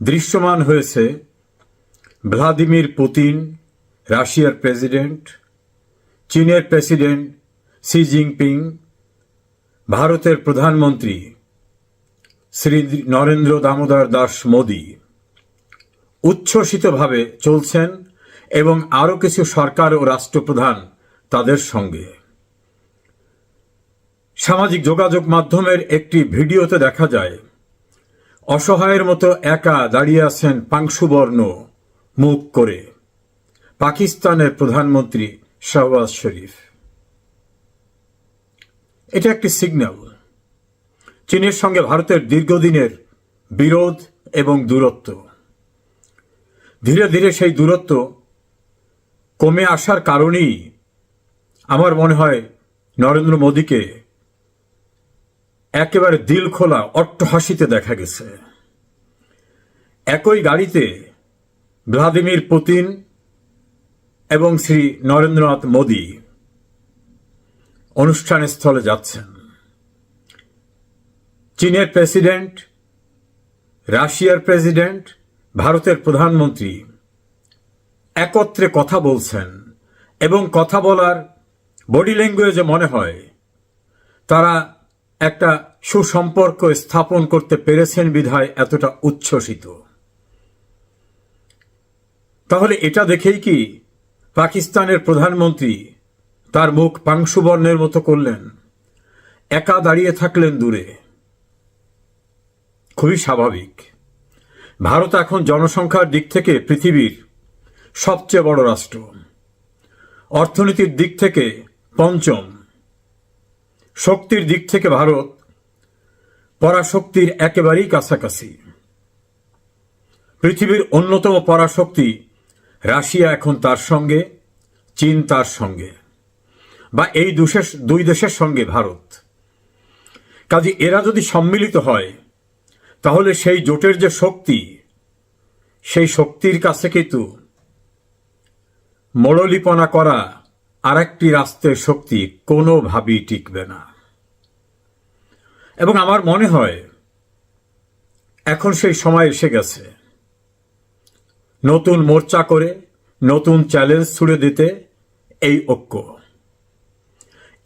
দৃশ্যমান হয়েছে Vladimir Putin, রাশিয়ার প্রেসিডেন্ট, চীনের প্রেসিডেন্ট সি জিনপিং, ভারতের প্রধানমন্ত্রী শ্রী নরেন্দ্র দামোদর দাস মোদী। উচ্ছ্বসিতভাবে চলছেন এবং আরও কিছু সরকার ও রাষ্ট্রপ্রধান তাদের সঙ্গে। সামাজিক যোগাযোগ মাধ্যমের একটি ভিডিওতে দেখা যায় অসহায়ের মতো একা দাঁড়িয়ে আছেন পাংশুবর্ণ মুখ করে। পাকিস্তানের প্রধানমন্ত্রী শাহবাজ শরীফ। এটা একটি সিগন্যাল। চীনের সঙ্গে ভারতের দীর্ঘদিনের বিরোধ এবং দূরত্ব। ধীরে ধীরে সেই দূরত্ব কমে আসার কারণেই আমার মনে হয় নরেন্দ্র মোদীকে একেবারে দিল খোলা অট্টহাসিতে দেখা গেছে। একই গাড়িতে ভ্লাদিমির পুতিন এবং শ্রী নরেন্দ্রনাথ মোদী অনুষ্ঠান স্থলে যাচ্ছেন। চীনের প্রেসিডেন্ট, রাশিয়ার প্রেসিডেন্ট, ভারতের প্রধানমন্ত্রী একত্রে কথা বলছেন এবং কথা বলার বডি ল্যাঙ্গুয়েজে মনে হয় তারা একটা সুসম্পর্ক স্থাপন করতে পেরেছেন বিধায় এতটা উচ্ছ্বসিত। তাহলে এটা দেখেই কি পাকিস্তানের প্রধানমন্ত্রী তার মুখ পাংশুবর্ণের মতো করলেন, একা দাঁড়িয়ে থাকলেন দূরে। খুবই স্বাভাবিক। ভারত এখন জনসংখ্যার দিক থেকে পৃথিবীর সবচেয়ে বড় রাষ্ট্র। অর্থনীতির দিক থেকে পঞ্চম। শক্তির দিক থেকে ভারত পরাশক্তির একেবারেই কাছাকাছি। পৃথিবীর অন্যতম পরাশক্তি রাশিয়া এখন তার সঙ্গে, চীন তার সঙ্গে, বা এই দুশের দুই দেশের সঙ্গে ভারত। কাজে এরা যদি সম্মিলিত হয়, তাহলে সেই জোটের যে শক্তি, সেই শক্তির কাছে কিন্তু মরলিপনা করা আর একটি রাষ্ট্রের শক্তি কোনোভাবেই টিকবে না। এবং আমার মনে হয়, এখন সেই সময় এসে গেছে। নতুন মোর্চা করে, নতুন চ্যালেঞ্জ ছুড়ে দিতে এই ঐক্য।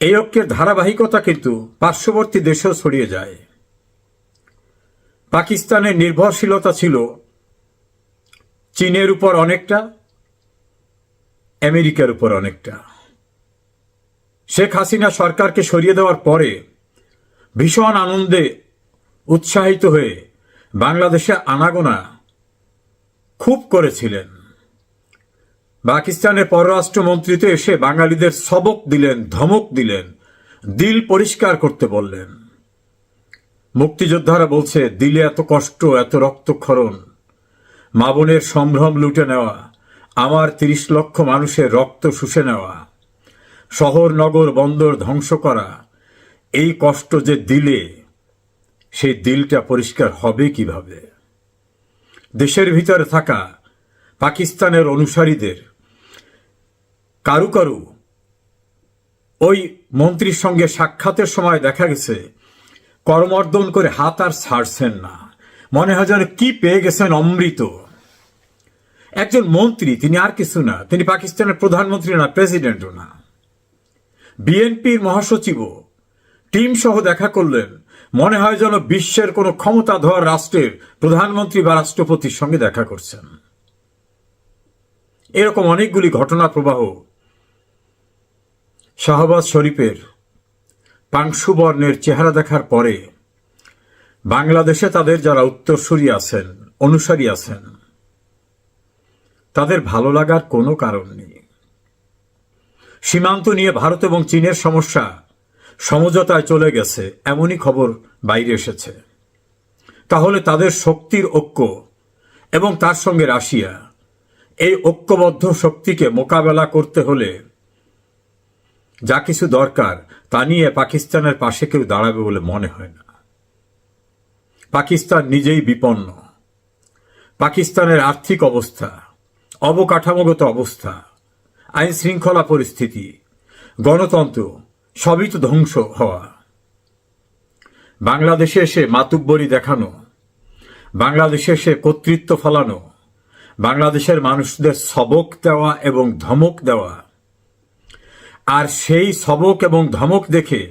এই ঐক্যের ধারাবাহিকতা কিন্তু পার্শ্ববর্তী দেশেও ছড়িয়ে যায়। পাকিস্তানের নির্ভরশীলতা ছিল চীনের উপর অনেকটা, আমেরিকার উপর অনেকটা। শেখ হাসিনা সরকারকে সরিয়ে দেওয়ার পরে ভীষণ আনন্দে উৎসাহিত হয়ে বাংলাদেশে আনাগোনা খুব করেছিলেন। পাকিস্তানের পররাষ্ট্রমন্ত্রীতে এসে বাঙালিদের সবক দিলেন, ধমক দিলেন, দিল পরিষ্কার করতে বললেন। মুক্তিযোদ্ধারা বলছে, দিলে এত কষ্ট, এত রক্তক্ষরণ, মা বোনের সম্ভ্রম লুটে নেওয়া, আমার তিরিশ লক্ষ মানুষের রক্ত শুষে নেওয়া শহর, নগর, বন্দর ধ্বংস করা। এই কষ্ট যে দিলে, সেই দিলটা পরিষ্কার হবে কীভাবে? দেশের ভিতরে থাকা পাকিস্তানের অনুসারীদের কারু কারু ওই মন্ত্রীর সঙ্গে সাক্ষাতের সময় দেখা গেছে, করমর্দন করে হাত আর ছাড়ছেন না। মনে হয় যেন কি পেয়ে গেছেন অমৃত। একজন মন্ত্রী, তিনি আর কিছু না, তিনি পাকিস্তানের প্রধানমন্ত্রী না প্রেসিডেন্টও না। বিএনপির মহাসচিবও। টিম সহ দেখা করলেন। মনে হয় যেন বিশ্বের কোনো ক্ষমতাধর রাষ্ট্রের প্রধানমন্ত্রী বা রাষ্ট্রপতির সঙ্গে দেখা করছেন। এরকম অনেকগুলি ঘটনা প্রবাহ। শাহবাজ শরীফের পাংশুবর্ণের চেহারা দেখার পরে বাংলাদেশে তাদের যারা উত্তরসূরি আছেন, অনুসারী আছেন, তাদের ভালো লাগার কোনো কারণ নেই। সীমান্ত নিয়ে ভারত এবং চীনের সমস্যা সমঝোতায় চলে গেছে, এমনই খবর বাইরে এসেছে। তাহলে তাদের শক্তির ঐক্য এবং তার সঙ্গে রাশিয়া, এই ঐক্যবদ্ধ শক্তিকে মোকাবেলা করতে হলে যা কিছু দরকার তা নিয়ে পাকিস্তানের পাশে কেউ দাঁড়াবে বলে মনে হয় না। পাকিস্তান নিজেই বিপন্ন। পাকিস্তানের আর্থিক অবস্থা, অবকাঠামোগত অবস্থা আইন শৃঙ্খলা পরিস্থিতি, গণতন্ত্র, সবই তো ধ্বংস হওয়া। বাংলাদেশে এসে মাতুব্বরি দেখানো, বাংলাদেশে সে কর্তৃত্ব ফলানো, বাংলাদেশের মানুষদের সবক দেওয়া এবং ধমক দেওয়া। আর সেই সবক এবং ধমক দেখে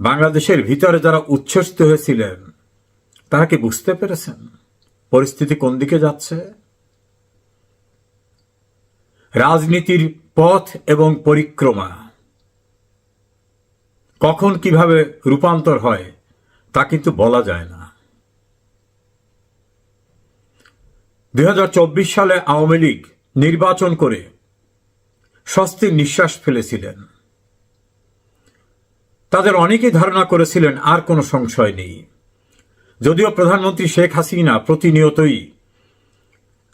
বাংলাদেশের ভিতরে যারা উচ্ছ্বসিত হয়েছিলেন, তারা কি বুঝতে পেরেছেন পরিস্থিতি কোন দিকে যাচ্ছে? রাজনীতির পথ এবং পরিক্রমা। কখন কীভাবে রূপান্তর হয়, তা কিন্তু বলা যায় না। দু হাজার চব্বিশ সালে আওয়ামী লীগ নির্বাচন করে স্বস্তির নিঃশ্বাস ফেলেছিলেন। তাদের অনেকেই ধারণা করেছিলেন, আর কোনো সংশয় নেই। যদিও প্রধানমন্ত্রী শেখ হাসিনা প্রতিনিয়তই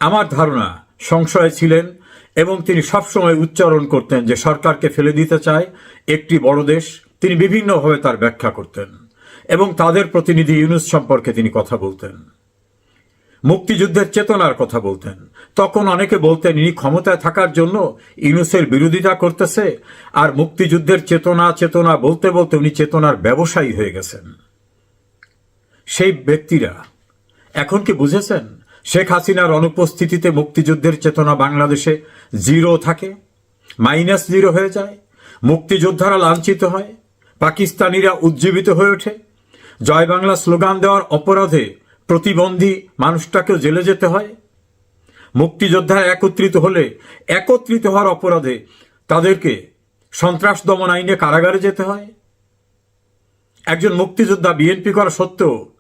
আমার ধারণা, সংশয়ে ছিলেন এবং তিনি সবসময় উচ্চারণ করতেন যে সরকারকে ফেলে দিতে চায়, একটি বড় দেশ, তিনি বিভিন্নভাবে তার ব্যাখ্যা করতেন এবং তাদের প্রতিনিধি ইউনুস সম্পর্কে তিনি কথা বলতেন। মুক্তিযুদ্ধের চেতনার কথা বলতেন। তখন অনেকে বলতেন, ইনি ক্ষমতায় থাকার জন্য ইউনুসের বিরোধিতা করতেছে আর মুক্তিযুদ্ধের চেতনা চেতনা বলতে বলতে উনি চেতনার ব্যবসায়ী হয়ে গেছেন। সেই ব্যক্তিরা, এখন কি বুঝেছেন? শেখ হাসিনার অনুপস্থিতিতে মুক্তিযুদ্ধের চেতনা বাংলাদেশে জিরো থাকে, মাইনাস জিরো হয়ে যায়, মুক্তিযোদ্ধারা লাঞ্ছিত হয়, পাকিস্তানিরা উজ্জীবিত হয়ে ওঠে। জয় বাংলা স্লোগান দেওয়ার অপরাধে প্রতিবন্ধী মানুষটাকেও জেলে যেতে হয়। মুক্তিযোদ্ধারা একত্রিত হলে, একত্রিত হওয়ার অপরাধে তাদেরকে সন্ত্রাস দমন আইনে কারাগারে যেতে হয়। একজন মুক্তিযোদ্ধা বিএনপি করা সত্ত্বেও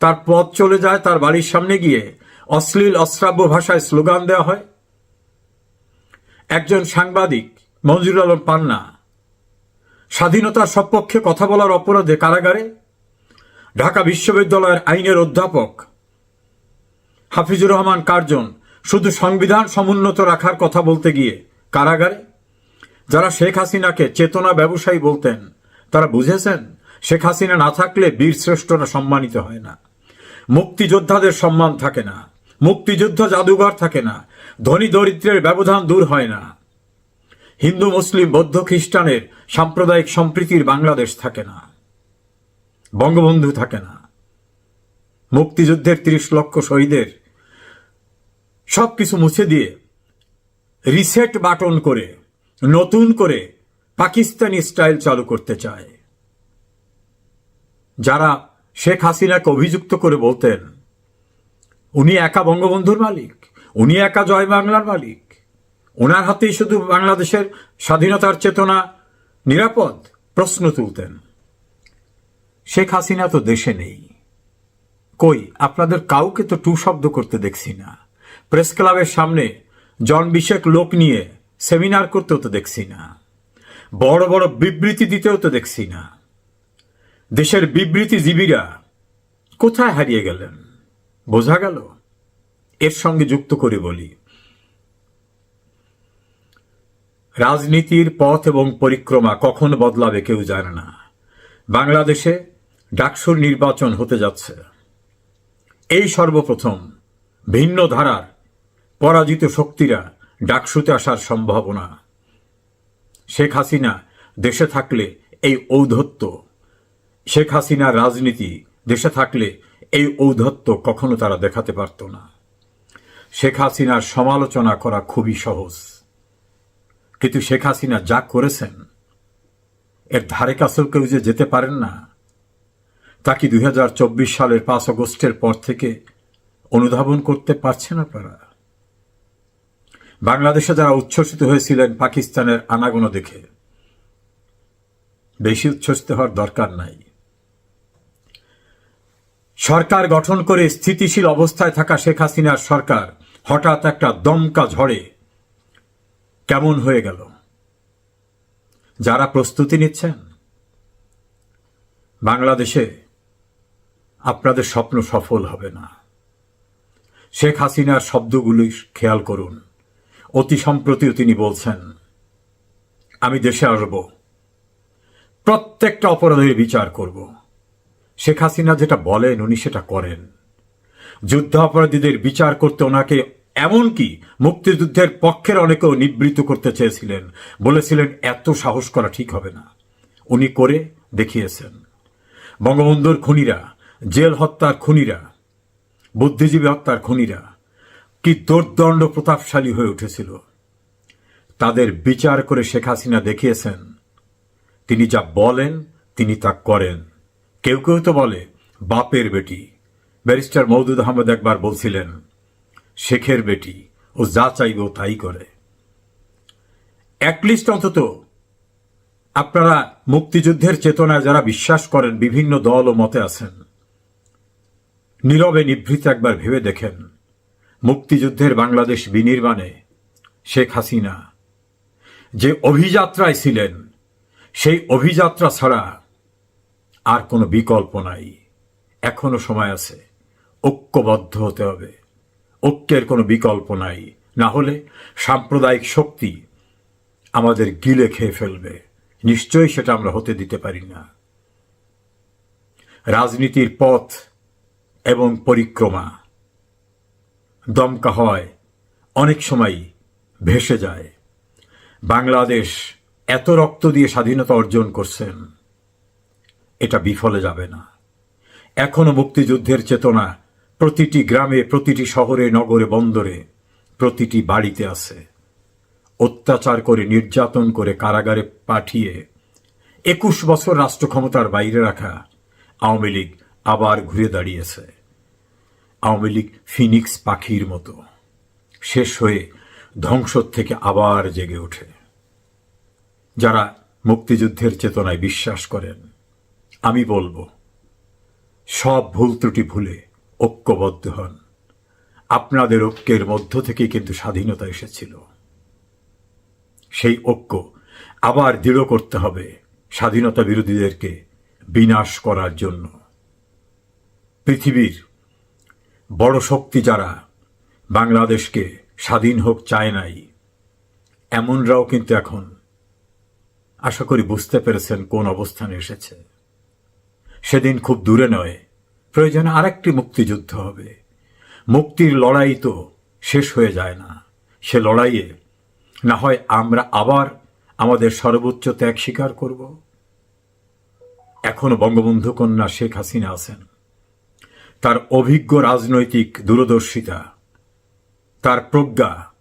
তার পথ চলে যায়, তার বাড়ির সামনে গিয়ে অশ্লীল, অশ্রাব্য ভাষায় স্লোগান দেওয়া হয়। একজন সাংবাদিক মঞ্জুর আলম পান্না, স্বাধীনতার সপক্ষে কথা বলার অপরাধে কারাগারে, ঢাকা বিশ্ববিদ্যালয়ের আইনের অধ্যাপক, হাফিজুর রহমান কার্জন, শুধু সংবিধান সমুন্নত রাখার কথা বলতে গিয়ে কারাগারে? যারা শেখ হাসিনাকে চেতনা ব্যবসায়ী বলতেন, তারা বুঝেছেন, শেখ হাসিনা না থাকলে বীর শ্রেষ্ঠরা সম্মানিত হয় না। মুক্তিযোদ্ধাদের সম্মান থাকে না। মুক্তিযুদ্ধ জাদুঘর থাকে না। ধনী দরিদ্রের ব্যবধান দূর হয় না। হিন্দু, মুসলিম, বৌদ্ধ খ্রিস্টানের সাম্প্রদায়িক সম্প্রীতির বাংলাদেশ থাকে না। বঙ্গবন্ধু থাকে না। মুক্তিযুদ্ধের তিরিশ লক্ষ শহীদের সবকিছু মুছে দিয়ে রিসেট বাটন করে, নতুন করে পাকিস্তানি স্টাইল চালু করতে চায়। যারা শেখ হাসিনাকে অভিযুক্ত করে বলতেন, উনি একা বঙ্গবন্ধুর মালিক? উনি একা জয় বাংলার মালিক। ওনার হাতেই শুধু বাংলাদেশের স্বাধীনতার চেতনা নিরাপদ প্রশ্ন তুলতেন। শেখ হাসিনা তো দেশে নেই। কই, আপনাদের কাউকে তো টু শব্দ করতে দেখছি না। প্রেস ক্লাবের সামনে জন বিশেক লোক নিয়ে সেমিনার করতেও তো দেখছি না। বড় বড় বিবৃতি দিতেও তো দেখছি না। দেশের বিবৃতিজীবীরা কোথায় হারিয়ে গেলেন? বোঝা গেল? এর সঙ্গে যুক্ত করে বলি। রাজনীতির পথ এবং পরিক্রমা কখন বদলাবে কেউ জানে না। বাংলাদেশে ডাকসুর নির্বাচন হতে যাচ্ছে। এই সর্বপ্রথম ভিন্ন ধারার পরাজিত শক্তিরা ডাকসুতে আসার সম্ভাবনা। শেখ হাসিনা দেশে থাকলে এই ঔদ্ধত্য। শেখ হাসিনার রাজনীতি দেশে থাকলে এই ঔদ্ধত্য কখনো তারা দেখাতে পারত না। শেখ হাসিনার সমালোচনা করা খুবই সহজ। কিন্তু শেখ হাসিনা যা করেছেন, এর ধারে কাছেও কেউ যে যেতে পারেন না, তা কি দু হাজার চব্বিশ সালের পাঁচ আগস্টের পর থেকে অনুধাবন করতে পারছেন আপনারা? বাংলাদেশে যারা উচ্ছ্বসিত হয়েছিলেন, পাকিস্তানের আনাগোনা দেখে বেশি উচ্ছ্বসিত হওয়ার দরকার নাই। সরকার গঠন করে স্থিতিশীল অবস্থায় থাকা শেখ হাসিনার সরকার হঠাৎ একটা দমকা ঝড়ে কেমন হয়ে গেল? যারা প্রস্তুতি নিচ্ছেন, বাংলাদেশে আপনাদের স্বপ্ন সফল হবে না। শেখ হাসিনার শব্দগুলি খেয়াল করুন। অতি সম্প্রতিও তিনি বলছেন, আমি দেশে আসব। প্রত্যেকটা অপরাধের বিচার করব। শেখ হাসিনা যেটা বলেন, উনি সেটা করেন। যুদ্ধ অপরাধীদের বিচার করতে ওনাকে এমনকি মুক্তিযুদ্ধের পক্ষের অনেকেও নিবৃত্ত করতে চেয়েছিলেন। বলেছিলেন, এত সাহস করা ঠিক হবে না। উনি করে দেখিয়েছেন। বঙ্গবন্ধুর খুনিরা, জেল হত্যার খুনিরা, বুদ্ধিজীবী হত্যার খুনিরা, কি দুর্দণ্ড প্রতাপশালী হয়ে উঠেছিল। তাদের বিচার করে শেখ হাসিনা দেখিয়েছেন, তিনি যা বলেন, তিনি তা করেন। কেউ কেউ তো বলে, বাপের বেটি। ব্যারিস্টার মৌদুদ আহমদ একবার বলছিলেন, শেখের বেটি, ও যা চাইবে তাই করে। অ্যাটলিস্ট অন্তত আপনারা মুক্তিযুদ্ধের চেতনায় যারা বিশ্বাস করেন, বিভিন্ন দল ও মতে আছেন, নীরবে নিভৃত একবার ভেবে দেখেন, মুক্তিযুদ্ধের বাংলাদেশ বিনির্মাণে শেখ হাসিনা যে অভিযাত্রায় ছিলেন, সেই অভিযাত্রা ছাড়া আর কোনো বিকল্প নাই। এখনও সময় আছে। ঐক্যবদ্ধ হতে হবে। ঐক্যের কোনো বিকল্প নাই। না হলে সাম্প্রদায়িক শক্তি আমাদের গিলে খেয়ে ফেলবে। নিশ্চয়ই সেটা আমরা হতে দিতে পারি না। রাজনীতির পথ এবং পরিক্রমা দমকা হয়, অনেক সময় ভেসে যায়। বাংলাদেশ এত রক্ত দিয়ে স্বাধীনতা অর্জন করছেন, এটা বিফলে যাবে না। এখনও মুক্তিযুদ্ধের চেতনা প্রতিটি গ্রামে, প্রতিটি শহরে, নগরে, বন্দরে প্রতিটি বাড়িতে আছে। অত্যাচার করে, নির্যাতন করে কারাগারে পাঠিয়ে একুশ বছর রাষ্ট্র ক্ষমতার বাইরে রাখা আওয়ামী লীগ আবার ঘুরে দাঁড়িয়েছে। আওয়ামী লীগ ফিনিক্স পাখির মতো। শেষ হয়ে ধ্বংস থেকে আবার জেগে ওঠে। যারা মুক্তিযুদ্ধের চেতনায় বিশ্বাস করেন, আমি বলব, সব ভুল ত্রুটি ভুলে ঐক্যবদ্ধ হন। আপনাদের ঐক্যের মধ্য থেকেই কিন্তু স্বাধীনতা এসেছিল। সেই ঐক্য আবার দৃঢ় করতে হবে স্বাধীনতা বিরোধীদেরকে বিনাশ করার জন্য। পৃথিবীর বড় শক্তি যারা, বাংলাদেশকে স্বাধীন হোক চায় নাই, এমনরাও কিন্তু এখন। আশা করি বুঝতে পেরেছেন কোন অবস্থানে এসেছে। সেদিন খুব দূরে নয় প্রয়োজনে আরেকটি মুক্তিযুদ্ধ হবে। মুক্তির লড়াই তো শেষ হয়ে যায় না। সে লড়াইয়ে না হয় আমরা আবার আমাদের সর্বোচ্চ ত্যাগ স্বীকার করব। এখনও বঙ্গবন্ধু কন্যা শেখ হাসিনা আছেন। তার অভিজ্ঞ রাজনৈতিক দূরদর্শিতা, তার প্রজ্ঞা,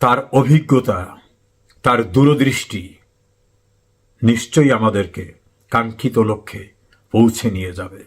তার অভিজ্ঞতা, তার দূরদৃষ্টি নিশ্চয়ই আমাদেরকে কাঙ্ক্ষিত লক্ষ্যে পৌঁছে নিয়ে যাবে।